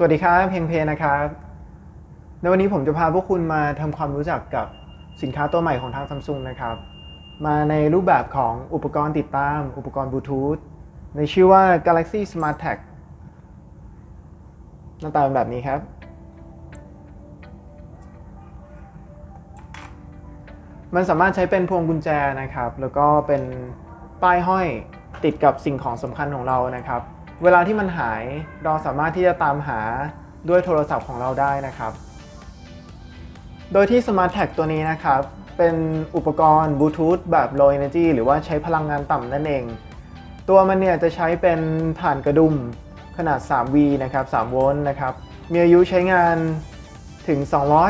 สวัสดีครับเพลงเพลนะครับ ในวันนี้ผมจะพาพวกคุณมาทำความรู้จักกับสินค้าตัวใหม่ของทางซัมซุงนะครับ มาในรูปแบบของอุปกรณ์ติดตาม อุปกรณ์บลูทูธในชื่อว่า Galaxy Smart Tag หน้าตาเป็นแบบนี้ครับ มันสามารถใช้เป็นพวงกุญแจนะครับ แล้วก็เป็นป้ายห้อยติดกับสิ่งของสำคัญของเรานะครับ เวลาที่มันหายเราสามารถที่จะตามหาด้วยโทรศัพท์ของเราได้นะครับ โดยที่ Smart Tag ตัวนี้นะครับ เป็นอุปกรณ์บลูทูธแบบ Low Energy หรือว่าใช้พลังงานต่ำนั่นเอง ตัวมันเนี่ยจะใช้เป็นถ่านกระดุมขนาด 3V นะครับ 3 โวลต์นะครับ มีอายุใช้งานถึง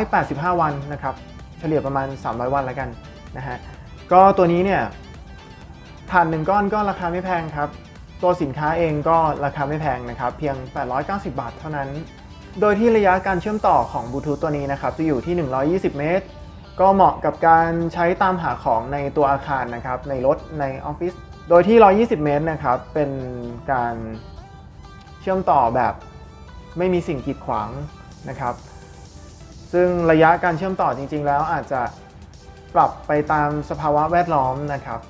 285 วันนะครับ เฉลี่ยประมาณ 300 วันแล้วกันนะฮะ ก็ตัวนี้เนี่ยถ่านหนึ่งก้อนก็ราคาไม่แพงครับ ตัวสินค้าเองก็ราคาไม่แพงนะครับ เพียง 890 บาทเท่านั้น โดยที่ระยะการเชื่อมต่อของบลูทูธตัวนี้นะครับ จะอยู่ที่ 120 เมตร ก็เหมาะกับการใช้ตามหาของในตัวอาคารนะครับ ในรถ ในออฟฟิศ โดยที่ 120 เมตรนะครับ เป็นการเชื่อมต่อแบบไม่มีสิ่งกีดขวางนะครับ ซึ่งระยะการเชื่อมต่อจริง ๆ แล้วอาจจะปรับไปตามสภาวะแวดล้อมนะครับ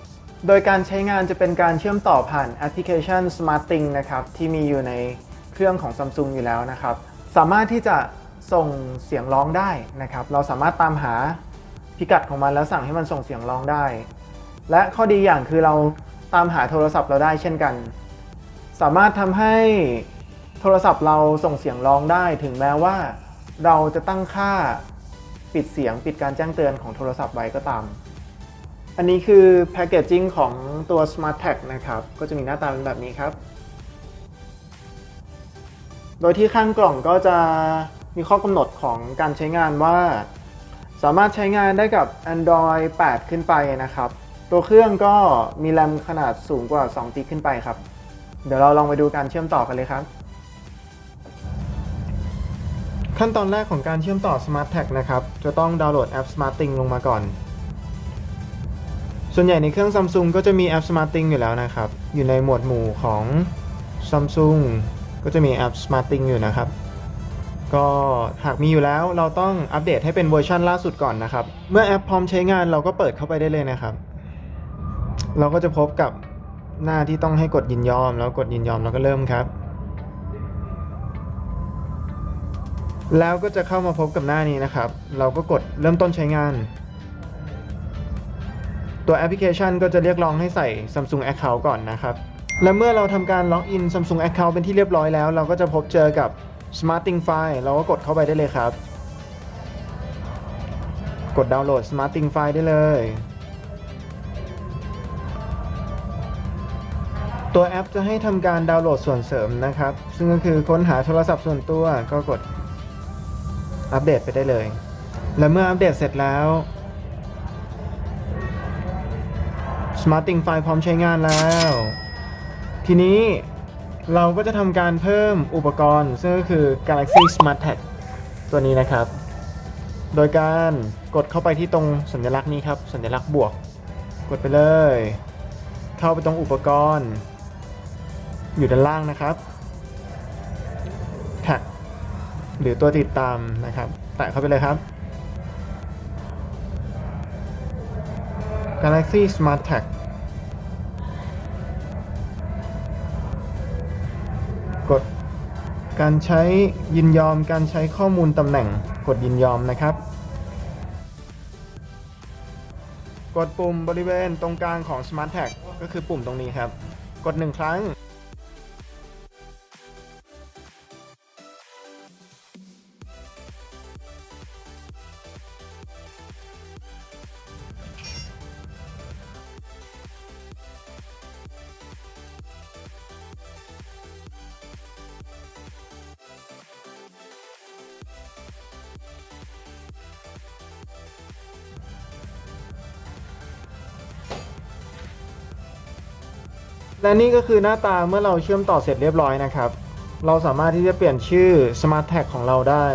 โดยการใช้งานจะเป็นการเชื่อมต่อผ่านแอปพลิเคชัน SmartThing นะครับ ที่มีอยู่ในเครื่องของ Samsung อยู่แล้วนะครับ สามารถที่จะส่งเสียงร้องได้นะครับ เราสามารถตามหาพิกัดของมันแล้วสั่งให้มันส่งเสียงร้องได้ และข้อดีอย่างคือเราตามหาโทรศัพท์เราได้เช่นกัน สามารถทำให้โทรศัพท์เราส่งเสียงร้องได้ถึงแม้ว่า เราจะตั้งค่าปิดเสียงปิดการแจ้งเตือนของโทรศัพท์ไว้ก็ตาม อันนี้คือแพคเกจจิ้งของตัว Smart Tag นะครับ ก็จะมีหน้าตาเป็นแบบนี้ครับ โดยที่ข้างกล่องก็จะมีข้อกำหนดของการใช้งานว่า สามารถใช้งานได้กับ Android 8 ขึ้นไปนะครับ ตัวเครื่องก็มีแรมขนาดสูงกว่า2 g ขึ้นไปครับ เดี๋ยวเราลองไปดูการเชื่อมต่อกันเลยครับ ขั้นตอนแรกของการเชื่อมต่อ Smart Tag นะครับ จะต้องดาวน์โหลดแอป Smart Ting ลงมาก่อน ส่วนใหญ่ในเครื่อง Samsung ก็จะมีแอป Smarting อยู่แล้วนะครับ อยู่ในหมวดหมู่ของ Samsung ก็จะมีแอป Smarting อยู่นะครับ ก็หากมีอยู่แล้วเราต้องอัปเดตให้เป็นเวอร์ชันล่าสุดก่อนนะครับ เมื่อแอปพร้อมใช้งานเราก็เปิดเข้าไปได้เลยนะครับ เราก็จะพบกับหน้าที่ต้องให้กดยินยอม แล้วกดยินยอมแล้วก็เริ่มครับ แล้วก็จะเข้ามาพบกับหน้านี้นะครับ เราก็กดเริ่มต้นใช้งาน ตัวแอปพลิเคชันก็จะเรียกร้องให้ใส่ Samsung Account ก่อนนะครับ และเมื่อเราทำการล็อกอิน Samsung Account เป็นที่เรียบร้อยแล้ว เราก็จะพบเจอกับ Smarting File เราก็กดเข้าไปได้เลยครับ กดดาวน์โหลด Smarting File ได้เลย ตัวแอปจะให้ทำการดาวน์โหลดส่วนเสริมนะครับ ซึ่งก็คือค้นหาโทรศัพท์ส่วนตัวก็กดอัปเดตไปได้เลย และเมื่ออัปเดตเสร็จแล้ว SmartThing File พร้อมใช้งานแล้ว ทีนี้เราก็จะทำการเพิ่มอุปกรณ์ ซึ่งก็คือ Galaxy Smart Tag ตัวนี้นะครับ โดยการกดเข้าไปที่ตรงสัญลักษณ์นี้ครับ สัญลักษณ์บวก กดไปเลย เข้าไปตรงอุปกรณ์ อยู่ด้านล่างนะครับ Tag หรือตัวติดตามนะครับ แตะเข้าไปเลยครับ Galaxy Smart Tag กดการใช้ยินยอมการใช้ข้อมูลตำแหน่ง กดยินยอมนะครับ กดปุ่มบริเวณตรงกลางของ Smart Tag ก็คือปุ่มตรงนี้ครับ กดหนึ่งครั้ง และนี่ก็คือหน้าตาเมื่อเราเชื่อมต่อเสร็จเรียบร้อยนะครับ เราสามารถที่จะเปลี่ยนชื่อ Smart Tag ของเราได้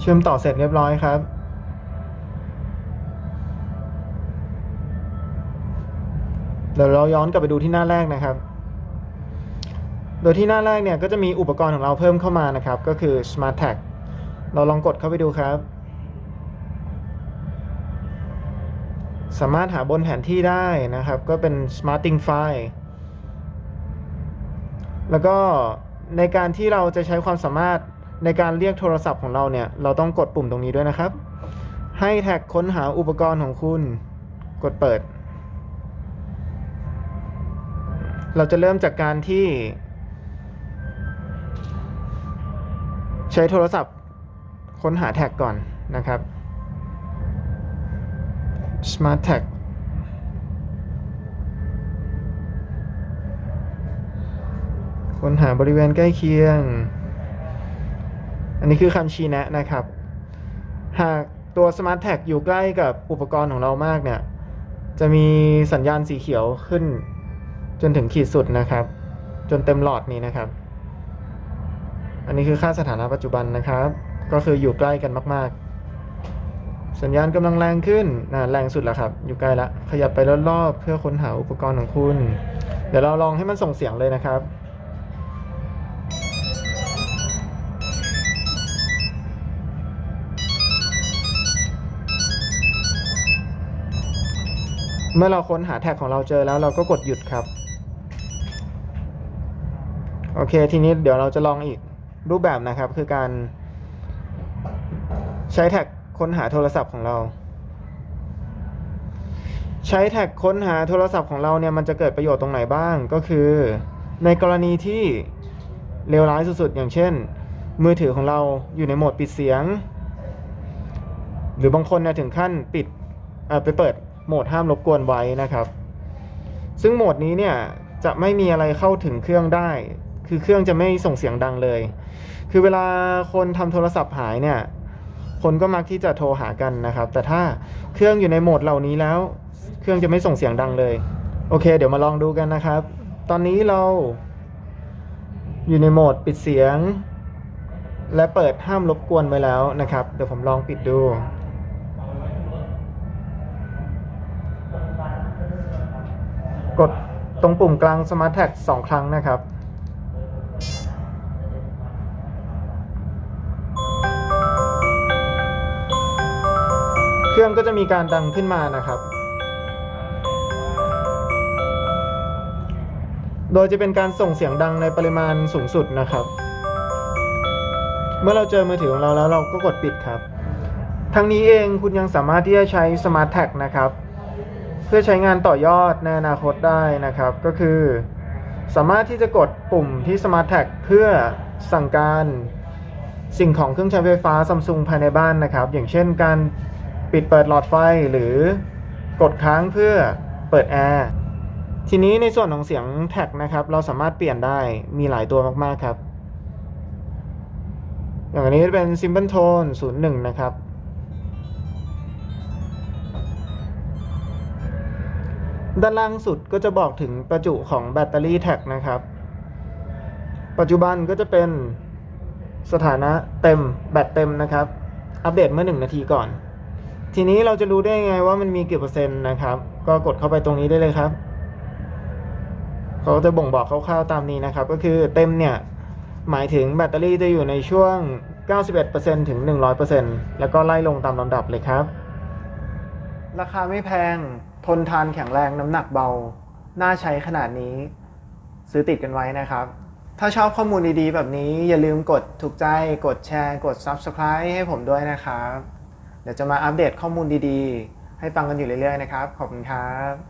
เชื่อมต่อเสร็จเรียบร้อยครับ เดี๋ยวเราย้อนกลับไปดูที่หน้าแรกนะครับ โดยที่หน้าแรกเนี่ยก็จะมีอุปกรณ์ของเราเพิ่มเข้ามานะครับ ก็คือ Smart Tag เราลองกดเข้าไปดูครับ สามารถหาบนแผนที่ได้นะครับ ก็เป็น Smarting File แล้วก็ในการที่เราจะใช้ความสามารถในการเรียกโทรศัพท์ของเราเนี่ย เราต้องกดปุ่มตรงนี้ด้วยนะครับ ให้แท็กค้นหาอุปกรณ์ของคุณ กดเปิด เราจะเริ่มจากการที่ ใช้โทรศัพท์ค้นหาแท็กก่อนนะครับ Smart Tag ค้นหาบริเวณใกล้เคียง อันนี้คือคำชี้แนะนะครับ หากตัว Smart Tag อยู่ใกล้กับอุปกรณ์ของเรามากเนี่ย จะมีสัญญาณสีเขียวขึ้น จนถึงขีดสุดนะครับ จนเต็มหลอดนี้นะครับ อันนี้คือค่าสถานะปัจจุบันนะครับ ก็คืออยู่ใกล้กันมากๆ สัญญาณกำลังแรงขึ้นนะแรงสุดแล้วครับ อยู่ใกล้ละขยับไปรอบๆเพื่อค้นหาอุปกรณ์ของคุณ เดี๋ยวเราลองให้มันส่งเสียงเลยนะครับเมื่อเราค้นหาแท็กของเราเจอแล้วเราก็กดหยุดครับ โอเค ทีนี้เดี๋ยวเราจะลองอีกรูปแบบนะครับ คือการใช้แท็กค้นหาโทรศัพท์ของเรา ใช้แท็กค้นหาโทรศัพท์ของเราเนี่ยมันจะเกิดประโยชน์ตรงไหนบ้างก็คือ ในกรณีที่เลวร้ายสุดๆ อย่างเช่น มือถือของเราอยู่ในโหมดปิดเสียง หรือบางคนเนี่ยถึงขั้นปิดไปเปิดโหมดห้ามรบกวนไว้นะครับ ซึ่งโหมดนี้เนี่ยจะไม่มีอะไรเข้าถึงเครื่องได้ คือเครื่องจะไม่ส่งเสียงดังเลย คือเวลาคนทำโทรศัพท์หายเนี่ย คนก็มักที่จะโทรหากันนะครับ แต่ถ้าเครื่องอยู่ในโหมดเหล่านี้แล้ว เครื่องจะไม่ส่งเสียงดังเลย โอเค เดี๋ยวมาลองดูกันนะครับ ตอนนี้เราอยู่ในโหมดปิดเสียง และเปิดห้ามรบกวนไว้แล้วนะครับ เดี๋ยวผมลองปิดดูกดตรงปุ่มกลาง Smart Tag สองครั้งนะครับ เครื่องก็จะมีการดังขึ้นมานะครับ โดยจะเป็นการส่งเสียงดังในปริมาณสูงสุดนะครับ เมื่อเราเจอมือถือของเราแล้วเราก็กดปิดครับ ทั้งนี้เองคุณยังสามารถที่จะใช้ Smart Tag นะครับ เพื่อใช้งานต่อยอดในอนาคตได้นะครับ ก็คือ สามารถที่จะกดปุ่มที่ Smart Tag เพื่อสั่งการสิ่งของเครื่องใช้ไฟฟ้าซัมซุงภายในบ้านนะครับ อย่างเช่นการ ปิดเปิดหลอดไฟหรือกดค้างเพื่อเปิดแอร์ทีนี้ในส่วนของเสียงแท็กนะครับ เราสามารถเปลี่ยนได้มีหลายตัวมาก ๆ ครับ อย่างอันนี้เป็น Simple Tone 01 นะครับ ด้านล่างสุดก็จะบอกถึงประจุของแบตเตอรี่แท็กนะครับ ปัจจุบันก็จะเป็นสถานะเต็มแบตเต็มนะครับ อัปเดตเมื่อ 1 นาทีก่อน ทีนี้เราจะรู้ได้ไงว่ามันมีกี่เปอร์เซ็นต์นะครับ ก็กดเข้าไปตรงนี้ได้เลยครับ เขาจะบ่งบอกคร่าวๆตามนี้นะครับ ก็คือเต็มเนี่ย หมายถึงแบตเตอรี่จะอยู่ในช่วง 91%ถึง 100%แล้วก็ไล่ลงตามลำดับเลยครับ ราคาไม่แพง ทนทานแข็งแรงน้ำหนักเบา น่าใช้ขนาดนี้ ซื้อติดกันไว้นะครับ ถ้าชอบข้อมูลดีๆ แบบนี้อย่าลืมกดถูกใจ กดแชร์ กด Subscribe ให้ผมด้วยนะครับ เดี๋ยวจะมาอัปเดตข้อมูลดีๆ ให้ฟังกันอยู่เรื่อยๆนะครับ ขอบคุณครับ